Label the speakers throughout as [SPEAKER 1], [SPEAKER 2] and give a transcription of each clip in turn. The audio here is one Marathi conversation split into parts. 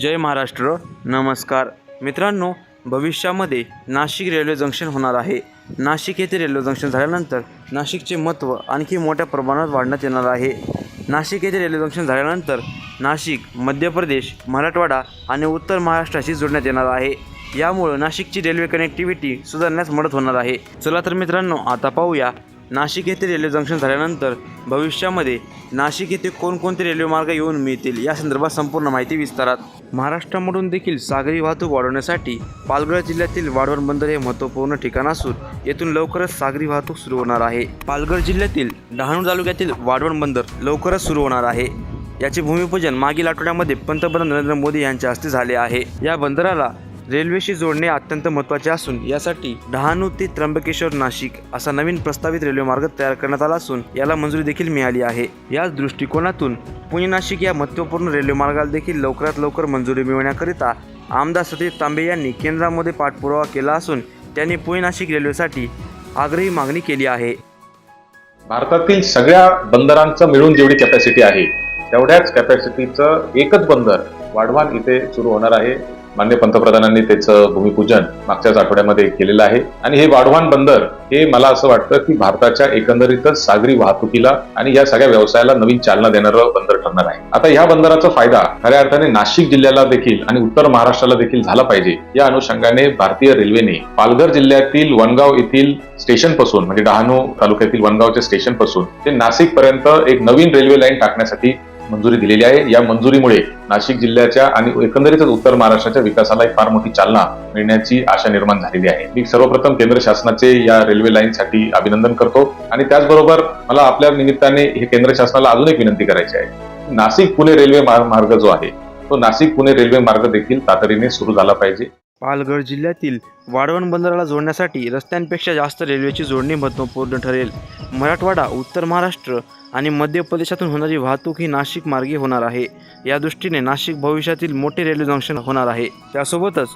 [SPEAKER 1] जय महाराष्ट्र. नमस्कार. मित्रांनो भविष्यामध्ये नाशिक रेल्वे जंक्शन होणार आहे. नाशिक येथे रेल्वे जंक्शन झाल्यानंतर नाशिकचे महत्त्व आणखी मोठ्या प्रमाणात वाढण्यात येणार आहे. नाशिक येथे रेल्वे जंक्शन झाल्यानंतर नाशिक मध्य प्रदेश मराठवाडा आणि उत्तर महाराष्ट्राशी जोडण्यात येणार आहे. यामुळं नाशिकची रेल्वे कनेक्टिव्हिटी सुधारण्यास मदत होणार आहे. चला तर मित्रांनो आता पाहूया नाशिक येथे रेल्वे जंक्शन झाल्यानंतर भविष्यामध्ये नाशिक येथे कोणकोणते रेल्वे मार्ग येऊन मिळतील या संदर्भात संपूर्ण माहिती विस्तारात. महाराष्ट्रामधून देखील सागरी वाहतूक वाढवण्यासाठी पालघर जिल्ह्यातील वाढवण बंदर हे महत्त्वपूर्ण ठिकाण असून येथून लवकरच सागरी वाहतूक सुरू होणार आहे. पालघर जिल्ह्यातील डहाणू तालुक्यातील वाढवण बंदर लवकरच सुरू होणार आहे. याचे भूमिपूजन मागील आठवड्यामध्ये पंतप्रधान नरेंद्र मोदी यांच्या हस्ते झाले आहे. या बंदराला रेल्वेशी जोडणे अत्यंत महत्त्वाचे असून यासाठी डहाणू ते त्र्यंबकेश्वर नाशिक असा नवीन प्रस्तावित रेल्वे मार्ग तयार करण्यात आला असून याला मंजुरी देखील मिळाली आहे. याच दृष्टिकोनातून पुणे नाशिक या महत्त्वपूर्ण रेल्वे मार्गाला देखील लवकरात लवकर मंजुरी मिळवण्याकरिता आमदार सतीश तांबे यांनी केंद्रामध्ये पाठपुरावा केला असून त्यांनी पुणे नाशिक रेल्वेसाठी आग्रही मागणी केली आहे.
[SPEAKER 2] भारतातील सगळ्या बंदरांचं मिळून जेवढी कॅपॅसिटी आहे तेवढ्याच कॅपॅसिटीचं एकच बंदर वाढवान इथे सुरू होणार आहे. मान्य पंतप्रधानांनी त्याचं भूमिपूजन मागच्याच आठवड्यामध्ये केलेलं आहे. आणि हे वाढवान बंदर हे मला असं वाटतं की भारताच्या एकंदरीतच सागरी वाहतुकीला आणि या सगळ्या व्यवसायाला नवीन चालना देणारं बंदर ठरणार आहे. आता या बंदराचा फायदा खऱ्या अर्थाने नाशिक जिल्ह्याला देखील आणि उत्तर महाराष्ट्राला देखील झाला पाहिजे. या अनुषंगाने भारतीय रेल्वेने पालघर जिल्ह्यातील वनगाव येथील स्टेशनपासून म्हणजे डहाणू तालुक्यातील वनगावच्या स्टेशनपासून ते नाशिक पर्यंत एक नवीन रेल्वे लाईन टाकण्यासाठी मंजुरी दिलेली आहे. या मंजुरीमुळे नाशिक जिल्ह्याच्या आणि एकंदरीतच उत्तर महाराष्ट्राच्या विकासाला एक फार मोठी चालना मिळण्याची आशा निर्माण झालेली आहे. मी सर्वप्रथम केंद्र शासनाचे या रेल्वे लाईनसाठी अभिनंदन करतो आणि त्याचबरोबर मला आपल्या निमित्ताने हे केंद्र शासनाला अजून एक विनंती करायची आहे. नाशिक पुणे रेल्वे मार्ग जो आहे तो नाशिक पुणे रेल्वे मार्ग देखील तातडीने सुरू झाला पाहिजे.
[SPEAKER 1] पालघर जिल्ह्यातील वाढवण बंदराला जोडण्यासाठी रस्त्यांपेक्षा जास्त रेल्वेची जोडणी महत्त्वपूर्ण ठरेल. मराठवाडा उत्तर महाराष्ट्र आणि मध्य प्रदेशातून होणारी वाहतूक ही नाशिक मार्गे होणार आहे. या दृष्टीने नाशिक भविष्यातील मोठे रेल्वे जंक्शन होणार आहे. त्यासोबतच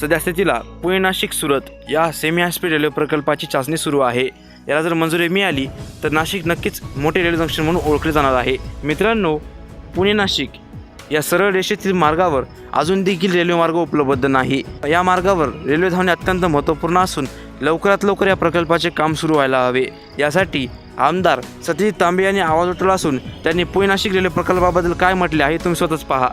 [SPEAKER 1] सध्या स्थितीला पुणे नाशिक सुरत या सेमी हायस्पीड रेल्वे प्रकल्पाची चाचणी सुरू आहे. याला जर मंजुरी मिळाली तर नाशिक नक्कीच मोठे रेल्वे जंक्शन म्हणून ओळखले जाणार आहे. मित्रांनो पुणे नाशिक या सरळ रेषेतील मार्गावर अजून देखील रेल्वे मार्ग उपलब्ध नाही. या मार्गावर रेल्वे धावणे अत्यंत महत्त्वपूर्ण असून लवकरात लवकर या प्रकल्पाचे काम सुरू व्हायला हवे. यासाठी आमदार सतीश तांबे यांनी आवाज उठवला असून त्यांनी पुणे नाशिक रेल्वे प्रकल्पाबद्दल काय म्हटले आहे तुम्ही स्वतःच पहा.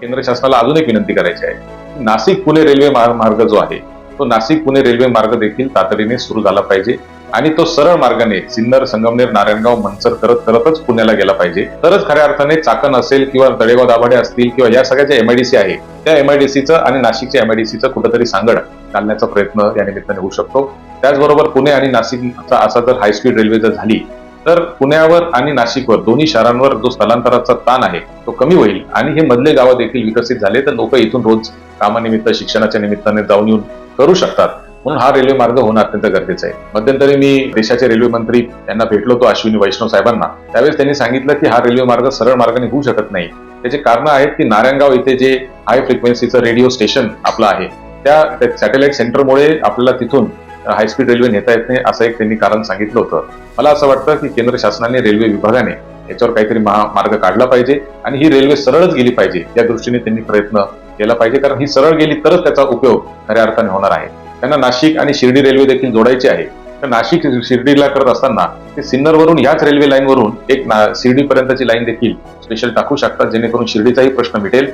[SPEAKER 2] केंद्र शासनाला अजून एक विनंती करायची आहे. नाशिक पुणे रेल्वे मार्ग जो आहे तो नाशिक पुणे रेल्वे मार्ग देखील तातडीने सुरू झाला पाहिजे. आणि तो सरळ मार्गाने सिन्नर संगमनेर नारायणगाव मंचर करत करतच पुण्याला गेला पाहिजे. तरच खऱ्या अर्थाने चाकण असेल किंवा तळेगाव दाभाडे असतील किंवा या सगळ्या ज्या एमआयडीसी आहे त्या एमआयडीसीचं आणि नाशिकच्या एमआयडीसीचं कुठेतरी सांगड घालण्याचा प्रयत्न या निमित्ताने होऊ शकतो. त्याचबरोबर पुणे आणि नाशिकचा असा जर हायस्पीड रेल्वे जर झाली तर पुण्यावर आणि नाशिकवर दोन्ही शहरांवर जो स्थलांतराचा ताण आहे तो कमी होईल. आणि हे मधले गावं देखील विकसित झाले तर लोक इथून रोज कामानिमित्त शिक्षणाच्या निमित्ताने जाऊन येऊन करू शकतात. म्हणून हा रेल्वे मार्ग होणं अत्यंत गरजेचं आहे. मध्यंतरी मी देशाचे रेल्वे मंत्री यांना भेटलो होतो अश्विनी वैष्णव साहेबांना. त्यावेळेस त्यांनी सांगितलं की हा रेल्वे मार्ग सरळ मार्गाने होऊ शकत नाही. त्याचे कारण आहेत की नारायणगाव इथे जे हाय फ्रिक्वेन्सीचं रेडिओ स्टेशन आपलं आहे त्या सॅटेलाइट सेंटरमुळे आपल्याला तिथून हायस्पीड रेल्वे नेता येत नाही असं एक त्यांनी कारण सांगितलं होतं. मला असं वाटतं की केंद्र शासनाने रेल्वे विभागाने याच्यावर काहीतरी महामार्ग काढला पाहिजे आणि ही रेल्वे सरळच गेली पाहिजे या दृष्टीने त्यांनी प्रयत्न केला पाहिजे. कारण ही सरळ गेली तरच त्याचा उपयोग खऱ्या अर्थाने होणार आहे. त्यांना नाशिक आणि शिर्डी रेल्वे देखील जोडायची आहे. तर नाशिक शिर्डीला करत असताना ते सिन्नरवरून ह्याच रेल्वे लाईनवरून एक शिर्डी पर्यंतची लाईन देखील स्पेशल टाकू शकतात जेणेकरून शिर्डीचाही प्रश्न मिटेल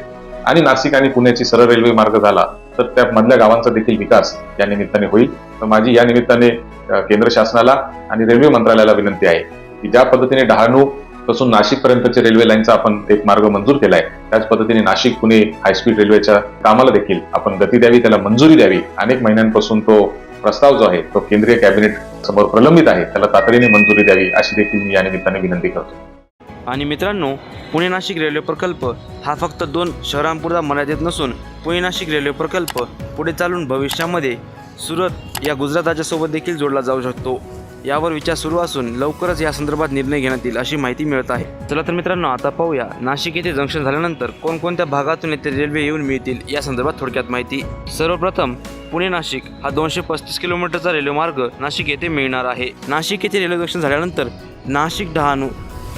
[SPEAKER 2] आणि नाशिक आणि पुण्याची सरळ रेल्वे मार्ग झाला तर त्या मधल्या गावांचा देखील विकास या निमित्ताने होईल. तर माझी या निमित्ताने केंद्र शासनाला आणि रेल्वे मंत्रालयाला विनंती आहे की ज्या पद्धतीने डहाणू पासून नाशिकपर्यंतच्या रेल्वे लाईनचा आपण एक मार्ग मंजूर केलाय. त्याच पद्धतीने नाशिक पुणे हायस्पीड रेल्वेच्या कामाला देखील आपण गती द्यावी त्याला मंजुरी द्यावी. अनेक महिन्यांपासून तो प्रस्ताव जो आहे तो केंद्रीय कॅबिनेट समोर प्रलंबित आहे. त्याला तातडीने मंजुरी द्यावी अशी देखील मी या निमित्ताने विनंती करतो.
[SPEAKER 1] आणि मित्रांनो पुणे नाशिक रेल्वे प्रकल्प हा फक्त दोन शहरांपुरता मर्यादित नसून पुणे नाशिक रेल्वे प्रकल्प पुढे चालून भविष्यामध्ये सुरत या गुजरात राज्यासोबत देखील जोडला जाऊ शकतो. यावर विचार सुरू असून लवकरच या संदर्भात निर्णय घेण्यात येईल अशी माहिती मिळत आहे. चला तर मित्रांनो आता पाहूया. नाशिक येथे जंक्शन झाल्यानंतर कोणकोणत्या भागातून येथे रेल्वे येऊन मिळतील या संदर्भात थोडक्यात माहिती. सर्वप्रथम पुणे नाशिक हा दोनशे पस्तीस किलोमीटरचा रेल्वे मार्ग नाशिक येथे मिळणार आहे. नाशिक येथे रेल्वे जंक्शन झाल्यानंतर नाशिक डहाणू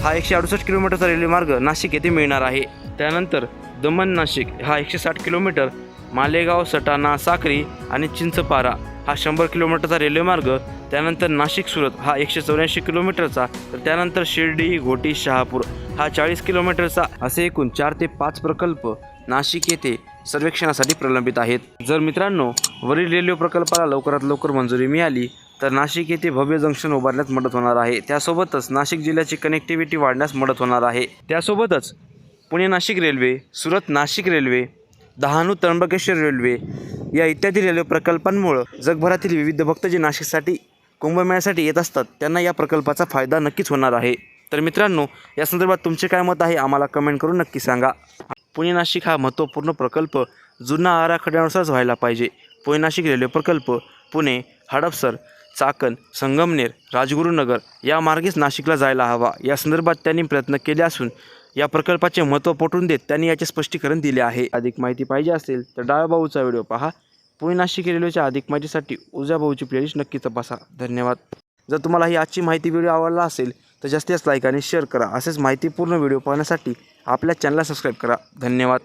[SPEAKER 1] हा एकशे अडुसष्ट किलोमीटरचा रेल्वे मार्ग नाशिक येथे मिळणार आहे. त्यानंतर दमण नाशिक हा एकशे साठ किलोमीटर मालेगाव सटाणा साक्री आणि चिंचपारा हा शंभर किलोमीटरचा रेल्वे मार्ग त्यानंतर नाशिक सुरत हा एकशे चौऱ्याऐंशी किलोमीटरचा तर त्यानंतर शिर्डी घोटी शहापूर हा चाळीस किलोमीटरचा असे एकूण चार ते पाच प्रकल्प नाशिक येथे सर्वेक्षणासाठी प्रलंबित आहेत. जर मित्रांनो वरील रेल्वे प्रकल्पाला लवकरात लवकर मंजुरी मिळाली तर नाशिक येथे भव्य जंक्शन उभारण्यास मदत होणार आहे. त्यासोबतच नाशिक जिल्ह्याची कनेक्टिव्हिटी वाढण्यास मदत होणार आहे. त्यासोबतच Pune Nashik railway Surat Nashik railway Dahanu Trimbakeshwar railway या इत्यादी रेल्वे प्रकल्पांमुळं जगभरातील विविध भक्त जे नाशिकसाठी कुंभमेळ्यासाठी येत असतात. त्यांना या प्रकल्पाचा फायदा नक्कीच होणार आहे. तर मित्रांनो या संदर्भात तुमचे काय मत आहे आम्हाला कमेंट करून नक्की सांगा. पुणे नाशिक हा महत्त्वपूर्ण प्रकल्प जुना आराखड्यानुसारच व्हायला पाहिजे. पुणे नाशिक रेल्वे प्रकल्प पुणे हडपसर चाकण संगमनेर राजगुरुनगर या मार्गेच नाशिकला जायला हवा. या संदर्भात त्यांनी प्रयत्न केले असून या प्रकल्पाचे महत्त्व पटवून देत त्यांनी याचे स्पष्टीकरण दिले आहे. अधिक माहिती पाहिजे असेल तर डाळभाऊचा व्हिडिओ पहा. पुणे नाशिक रेल्वेच्या अधिक माहितीसाठी उजा भाऊची प्लेलिस्ट नक्की तपासा. धन्यवाद. जर तुम्हाला ही आजची माहिती व्हिडिओ आवडला असेल तर जास्तीत जास्त लाईक आणि शेअर करा. असेच माहितीपूर्ण व्हिडिओ पाहण्यासाठी आपल्या चॅनलला सबस्क्राईब करा. धन्यवाद.